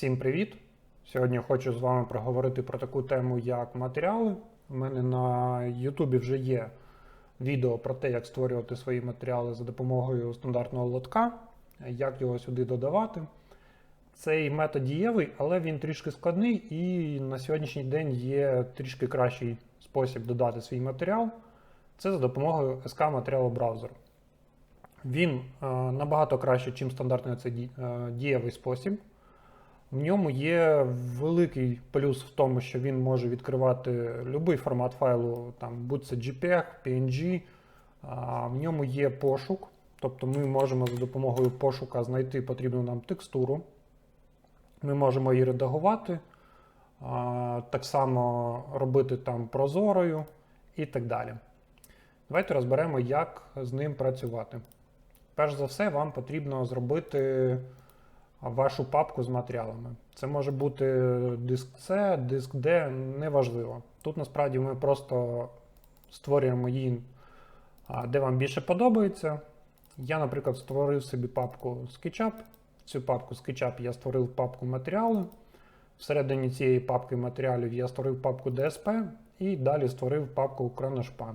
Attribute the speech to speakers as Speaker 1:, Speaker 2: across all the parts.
Speaker 1: Всім привіт! Сьогодні хочу з вами проговорити про таку тему, як матеріали. У мене на YouTube вже є відео про те, як створювати свої матеріали за допомогою стандартного лотка, як його сюди додавати. Цей метод дієвий, але він трішки складний, і на сьогоднішній день є трішки кращий спосіб додати свій матеріал. Це за допомогою SK матеріалу браузеру. Він е, набагато краще, ніж стандартний ді- е, дієвий спосіб. В ньому є великий плюс в тому, що він може відкривати будь-який формат файлу, там, будь це JPEG, PNG. В ньому є пошук, тобто ми можемо за допомогою пошука знайти потрібну нам текстуру. Ми можемо її редагувати, так само робити там прозорою і так далі. Давайте розберемо, як з ним працювати. Перш за все, вам потрібно зробити вашу папку з матеріалами. Це може бути диск C, диск D, неважливо. Тут насправді ми просто створюємо її, де вам більше подобається. Я, наприклад, створив собі папку SketchUp. Цю папку SketchUp я створив папку матеріали. Всередині цієї папки матеріалів я створив папку DSP і далі створив папку Chronoshpan.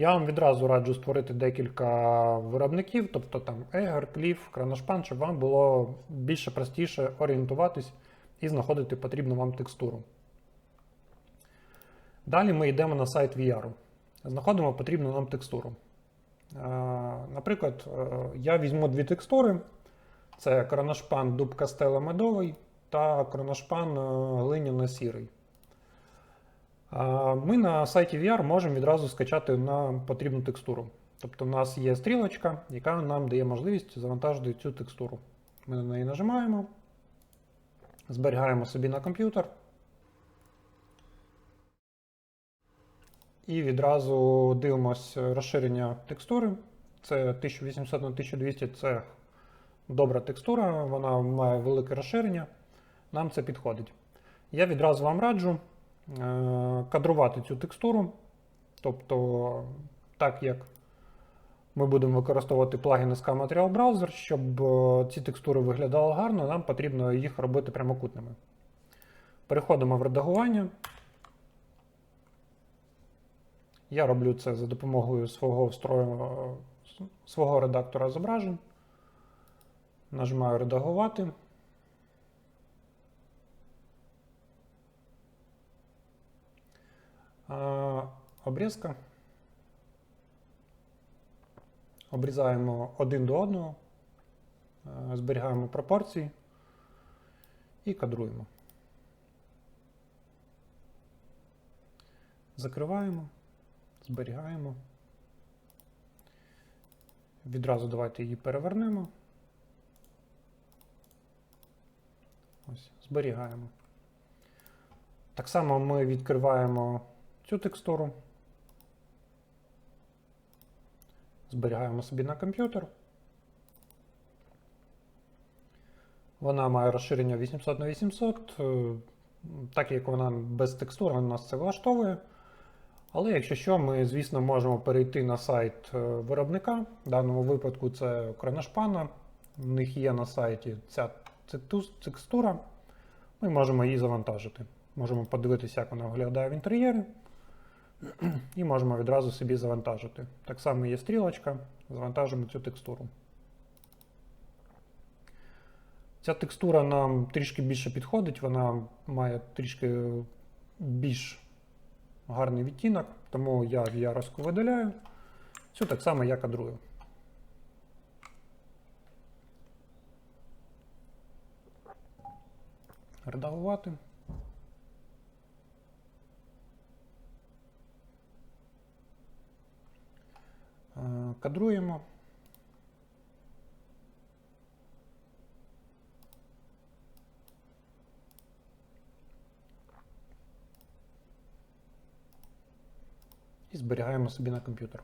Speaker 1: Я вам відразу раджу створити декілька виробників, тобто там Eger, Cliff, Chronoshpan, щоб вам було більше простіше орієнтуватись і знаходити потрібну вам текстуру. Далі ми йдемо на сайт VR. Знаходимо потрібну нам текстуру. Е, Наприклад, е, я візьму дві текстури: це Chronoshpan дуб Кастела медовий та Chronoshpan е, глиняно-сірий. Ми на сайті VR можемо відразу скачати нам потрібну текстуру. Тобто, у нас є стрілочка, яка нам дає можливість завантажити цю текстуру. Ми на неї нажимаємо, зберігаємо собі на комп'ютер. І відразу дивимося розширення текстури. Це 1800 на 1200 це добра текстура, вона має велике розширення. Нам це підходить. Я відразу вам раджу кадрувати цю текстуру. Тобто, так як ми будемо використовувати плагін SK Material Browser, щоб е, ці текстури виглядали гарно, нам потрібно їх робити прямокутними. Переходимо в редагування. Я роблю це за допомогою свого встроєного свого редактора зображень. Нажимаю редагувати. Обрізка. Обрізаємо один до одного, зберігаємо пропорції і кадруємо. Закриваємо, зберігаємо. Відразу давайте її перевернемо. Ось, зберігаємо. Так само ми відкриваємо цю текстуру. Зберігаємо собі на комп'ютер. Вона має розширення 800 на 800. е, Так як вона без текстури, нас це влаштовує. Але якщо що, ми, звісно, можемо перейти на сайт е, виробника. В даному випадку це Кроношпана. У них є на сайті ця текстура. Ми можемо її завантажити. Можемо подивитися, як вона виглядає в інтер'єрі. І можемо відразу собі завантажити. Так само є стрілочка, завантажимо цю текстуру. Ця текстура нам трішки більше підходить, вона має трішки більш гарний відтінок, тому я VR видаляю. Цю так само я кадрую. Редагувати. Кадруємо. І зберігаємо собі на комп'ютер.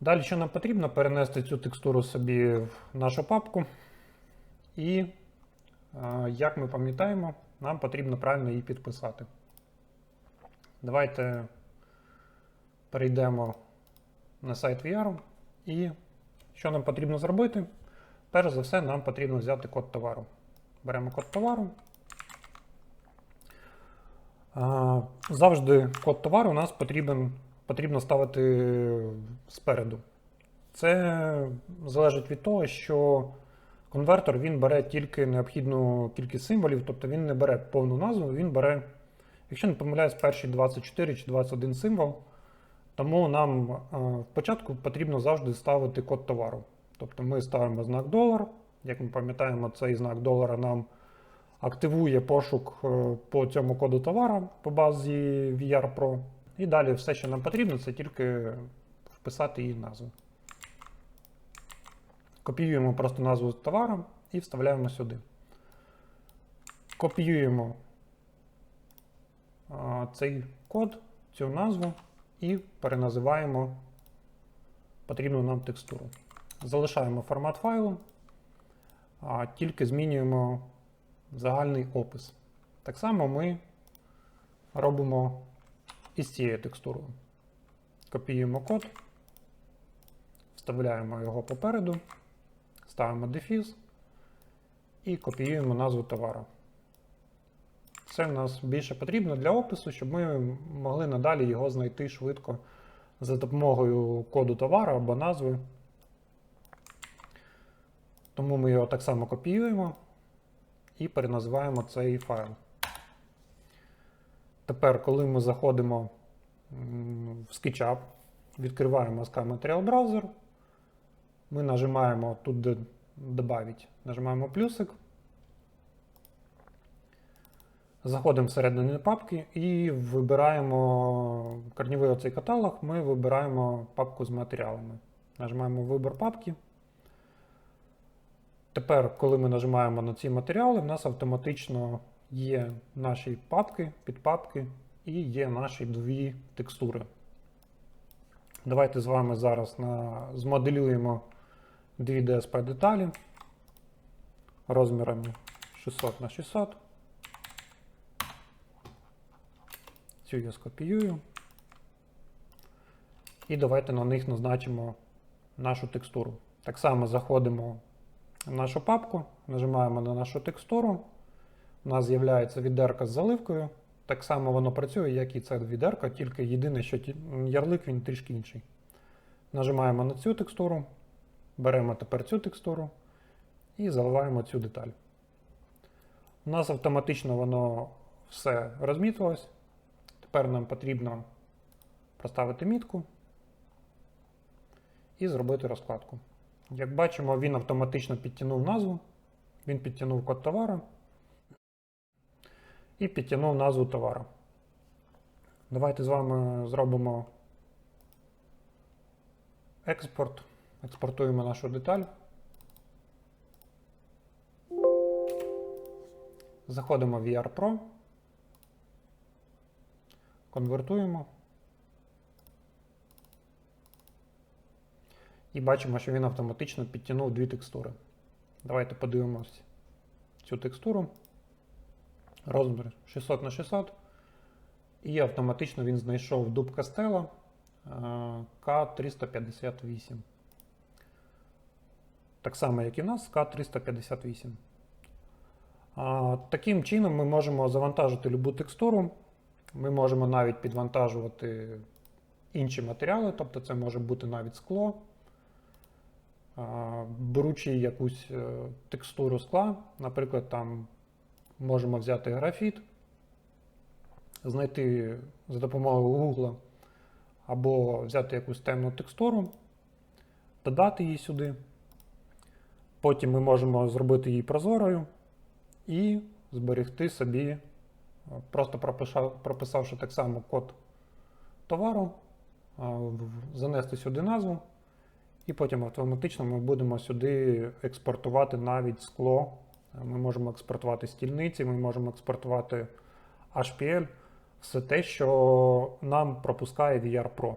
Speaker 1: Далі, що нам потрібно, перенести цю текстуру собі в нашу папку. І, е, як ми пам'ятаємо, нам потрібно правильно її підписати. Давайте перейдемо на сайт VR. І що нам потрібно зробити? Перш за все, нам потрібно взяти код товару. Беремо код товару. Завжди код товару у нас потрібен, потрібно ставити спереду. Це залежить від того, що конвертор він бере тільки необхідну кількість символів, тобто він не бере повну назву, він бере, якщо не помиляюсь, перші 24 чи 21 символ. Тому нам е, спочатку потрібно завжди ставити код товару. Тобто ми ставимо знак долар. Як ми пам'ятаємо, цей знак долара нам активує пошук е, по цьому коду товара по базі VR Pro. І далі все, що нам потрібно, це тільки вписати її назву. Копіюємо просто назву товару і вставляємо сюди. Копіюємо цей код, цю назву і переназиваємо потрібну нам текстуру. Залишаємо формат файлу, а тільки змінюємо загальний опис. Так само ми робимо із цією текстурою. Копіюємо код, вставляємо його попереду, ставимо дефіз і копіюємо назву товару. Це нас більше потрібно для опису, щоб ми могли надалі його знайти швидко за допомогою коду товару або назви. Тому ми його так само копіюємо і переназиваємо цей файл. Тепер, коли ми заходимо в SketchUp, відкриваємо SK Material Browser, ми нажимаємо тут «Добавить», нажимаємо плюсик, заходимо всередину папки і вибираємо корнівий оцей каталог, ми вибираємо папку з матеріалами. Нажимаємо Вибір папки. Тепер, коли ми нажимаємо на ці матеріали, в нас автоматично є наші папки, підпапки і є наші дві текстури. Давайте з вами зараз на... змоделюємо дві DSP деталі розмірами 600 на 600. Цю я скопіюю. І давайте на них назначимо нашу текстуру. Так само заходимо в нашу папку, нажимаємо на нашу текстуру. У нас з'являється відерка з заливкою. Так само воно працює, як і ця відерка, тільки єдине, що ярлик він трішки інший. Нажимаємо на цю текстуру, беремо тепер цю текстуру і заливаємо цю деталь. У нас автоматично воно все розмітилось. Тепер нам потрібно проставити мітку і зробити розкладку. Як бачимо, він автоматично підтягнув назву, він підтягнув код товару і підтягнув назву товару. Давайте з вами зробимо експорт. Експортуємо нашу деталь. Заходимо в VR Pro. Конвертуємо. І бачимо, що він автоматично підтягнув дві текстури. Давайте подивимось цю текстуру. Розмір 600 на 600. І автоматично він знайшов дуб Кастела К358. Так само, як і в нас, К358. Таким чином ми можемо завантажити любу текстуру. Ми можемо навіть підвантажувати інші матеріали, тобто це може бути навіть скло. Беручи якусь е, текстуру скла, наприклад, там можемо взяти графіт, знайти за допомогою Google або взяти якусь темну текстуру, додати її сюди. Потім ми можемо зробити її прозорою і зберегти собі, просто прописавши так само код товару, занести сюди назву, і потім автоматично ми будемо сюди експортувати навіть скло. Ми можемо експортувати стільниці, ми можемо експортувати HPL, все те, що нам пропускає VR Pro.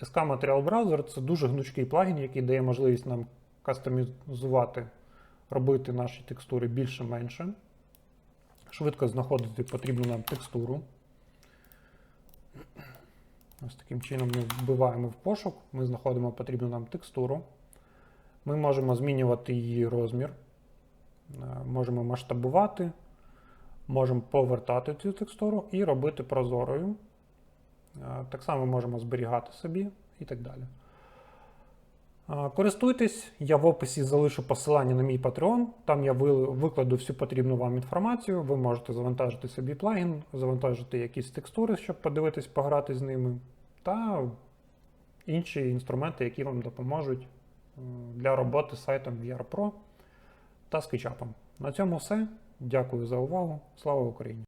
Speaker 1: SK Material Browser це дуже гнучкий плагін, який дає можливість нам кастомізувати, робити наші текстури більше-менше, швидко знаходити потрібну нам текстуру. Ось таким чином ми вбиваємо в пошук, ми знаходимо потрібну нам текстуру. Ми можемо змінювати її розмір. можемо масштабувати, можемо повертати цю текстуру і робити прозорою. Е, Так само можемо зберігати собі і так далі. Користуйтесь, я в описі залишу посилання на мій Patreon. Там я викладу всю потрібну вам інформацію. Ви можете завантажити собі плагін, завантажити якісь текстури, щоб подивитись, пограти з ними, та інші інструменти, які вам допоможуть для роботи з сайтом VR Pro та SketchUp. На цьому все. Дякую за увагу. Слава Україні!